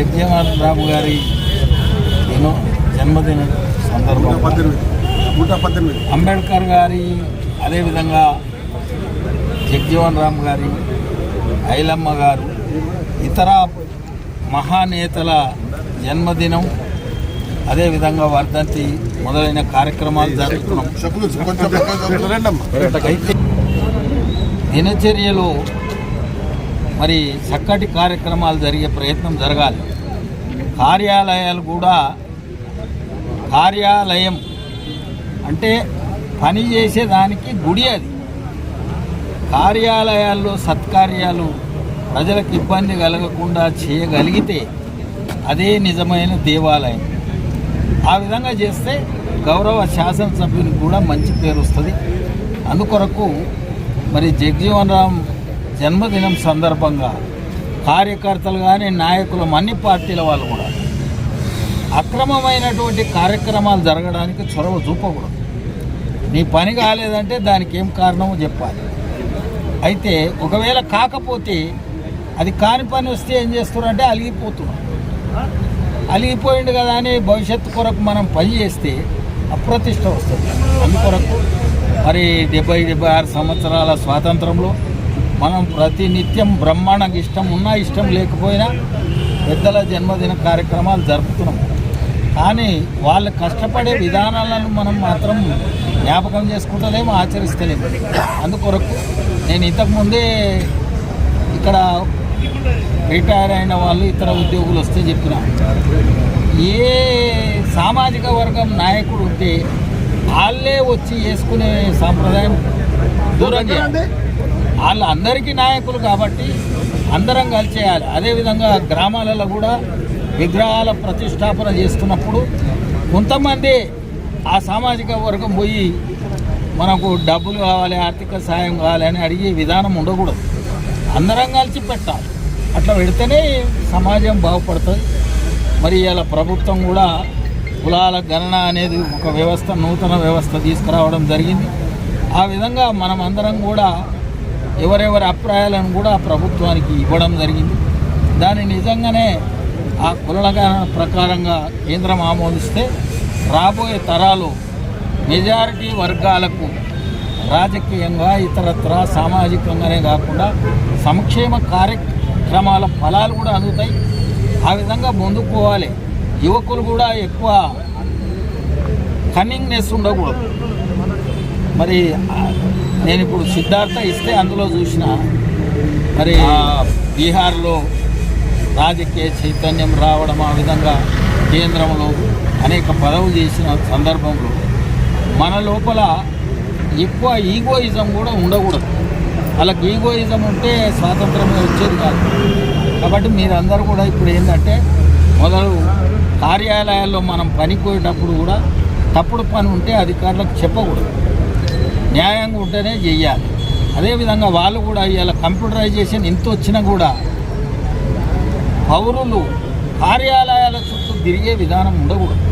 జగ్జీవన్ రాము గారి దినో జన్మదిన నూట సందర్భంగా నూట పద్దెనిమిది అంబేద్కర్ గారి అదేవిధంగా జగ్జీవన్ రామ్ గారి ఐలమ్మ గారు ఇతర మహానేతల జన్మదినం అదేవిధంగా వర్ధంతి మొదలైన కార్యక్రమాలు జరుగుతున్నాం దినచర్యలో మరి చక్కటి కార్యక్రమాలు జరిగే ప్రయత్నం జరగాలి. కార్యాలయాలు కూడా కార్యాలయం. అంటే పని చేసేదానికి గుడి అది. కార్యాలయాల్లో సత్కార్యాలు ప్రజలకు ఇబ్బంది కలగకుండా చేయగలిగితే అదే నిజమైన దేవాలయం. ఆ విధంగా చేస్తే గౌరవ శాసనసభ్యునికి కూడా మంచి పేరు వస్తుంది. అందుకొరకు మరి జగజీవన్ రామ్ జన్మదినం సందర్భంగా కార్యకర్తలు కానీ నాయకులు అన్ని పార్టీల వాళ్ళు కూడా అక్రమమైనటువంటి కార్యక్రమాలు జరగడానికి చొరవ చూపకూడదు. నీ పని కాలేదంటే దానికి ఏం కారణమో చెప్పాలి. అయితే ఒకవేళ కాకపోతే అది కాని పని వస్తే ఏం చేస్తున్నారంటే అలిగిపోతున్నాం అలిగిపోయిండు కదా అని భవిష్యత్తు కొరకు మనం పని చేస్తే అప్రతిష్ట వస్తుంది. అందుకొరకు మరి డెబ్బై డెబ్బై ఆరు సంవత్సరాల స్వాతంత్రంలో మనం ప్రతి నిత్యం బ్రహ్మాండంగా ఇష్టం ఉన్నా ఇష్టం లేకపోయినా పెద్దల జన్మదిన కార్యక్రమాలు జరుపుతున్నాం. కానీ వాళ్ళు కష్టపడే విధానాలను మనం మాత్రం జ్ఞాపకం చేసుకుంటలేము ఆచరిస్తలేము. అందుకొరకు నేను ఇంతకుముందే ఇక్కడ రిటైర్ అయిన వాళ్ళు ఇతర ఉద్యోగులు వస్తే చెప్పిన ఏ సామాజిక వర్గం నాయకుడు ఉంటే వాళ్ళే వచ్చి వేసుకునే సాంప్రదాయం దూరం చేయాలి. వాళ్ళు అందరికీ నాయకులు కాబట్టి అందరం కలిసి చేయాలి అదేవిధంగా గ్రామాలలో కూడా విగ్రహాల ప్రతిష్టాపన చేస్తున్నప్పుడు కొంతమంది ఆ సామాజిక వర్గం పోయి మనకు డబ్బులు కావాలి ఆర్థిక సాయం కావాలి అని అడిగే విధానం ఉండకూడదు. అందరం కలిసి పెట్టాలి. అట్లా పెడితేనే సమాజం బాగుపడుతుంది. మరి ఇలా ప్రభుత్వం కూడా కులాల గణన అనేది ఒక వ్యవస్థ నూతన వ్యవస్థ తీసుకురావడం జరిగింది. ఆ విధంగా మనం అందరం కూడా ఎవరెవరి అభిప్రాయాలను కూడా ప్రభుత్వానికి ఇవ్వడం జరిగింది. దాన్ని నిజంగానే ఆ కులల ప్రకారంగా కేంద్రం ఆమోదిస్తే రాబోయే తరాలు మెజారిటీ వర్గాలకు రాజకీయంగా ఇతరత్ర సామాజికంగానే కాకుండా సంక్షేమ కార్యక్రమాల ఫలాలు కూడా అందుతాయి. ఆ విధంగా ముందుకోవాలి. యువకులు కూడా ఎక్కువ కన్నింగ్నెస్ ఉండకూడదు. మరి నేను ఇప్పుడు సిద్ధార్థ ఇస్తే అందులో చూసిన మరి బీహార్లో రాజకీయ చైతన్యం రావడం ఆ విధంగా కేంద్రంలో అనేక పదవులు చేసిన సందర్భంలో మన లోపల ఎక్కువ ఈగోయిజం కూడా ఉండకూడదు. వాళ్ళకి ఈగోయిజం ఉంటే స్వాతంత్రమే వచ్చేది కాదు. కాబట్టి మీరందరూ కూడా ఇప్పుడు ఏంటంటే మొదలు కార్యాలయాల్లో మనం పనికి పోయేటప్పుడు కూడా తప్పుడు పని ఉంటే అధికారులకు చెప్పకూడదు. న్యాయంగా ఉంటేనే చెయ్యాలి అదేవిధంగా వాళ్ళు కూడా ఇవాళ కంప్యూటరైజేషన్ ఎంత వచ్చినా కూడా పౌరులు కార్యాలయాల చుట్టూ తిరిగే విధానం ఉండకూడదు.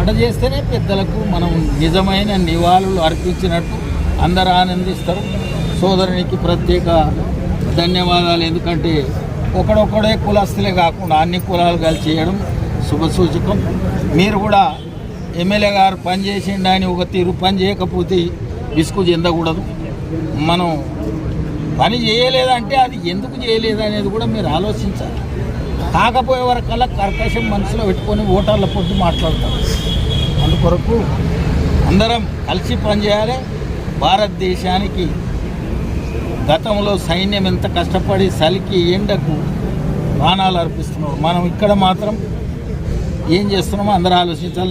అట చేస్తేనే పెద్దలకు మనం నిజమైన నివాళులు అర్పించినట్టు అందరు ఆనందిస్తారు. సోదరునికి ప్రత్యేక ధన్యవాదాలు. ఎందుకంటే ఒకడొక్కడే కులస్తులే కాకుండా అన్ని కులాలు కలిసి చేయడం శుభసూచకం మీరు కూడా ఎమ్మెల్యే గారు పని చేసిండు ఒక తీరు పని చేయకపోతే విసుగు చెందకూడదు. మనం పని చేయలేదంటే అది ఎందుకు చేయలేదు అనేది కూడా మీరు ఆలోచించాలి. కాకపోయే వరకల్లా కర్కశం మనసులో పెట్టుకొని ఓటర్ల పొద్దు మాట్లాడతారు. అందుకొరకు అందరం కలిసి పనిచేయాలి. భారతదేశానికి గతంలో సైన్యం ఎంత కష్టపడి చలికి ఎండకు ప్రాణాలు అర్పిస్తున్నారు మనం ఇక్కడ మాత్రం ఏం చేస్తున్నామో అందరూ ఆలోచించాలి.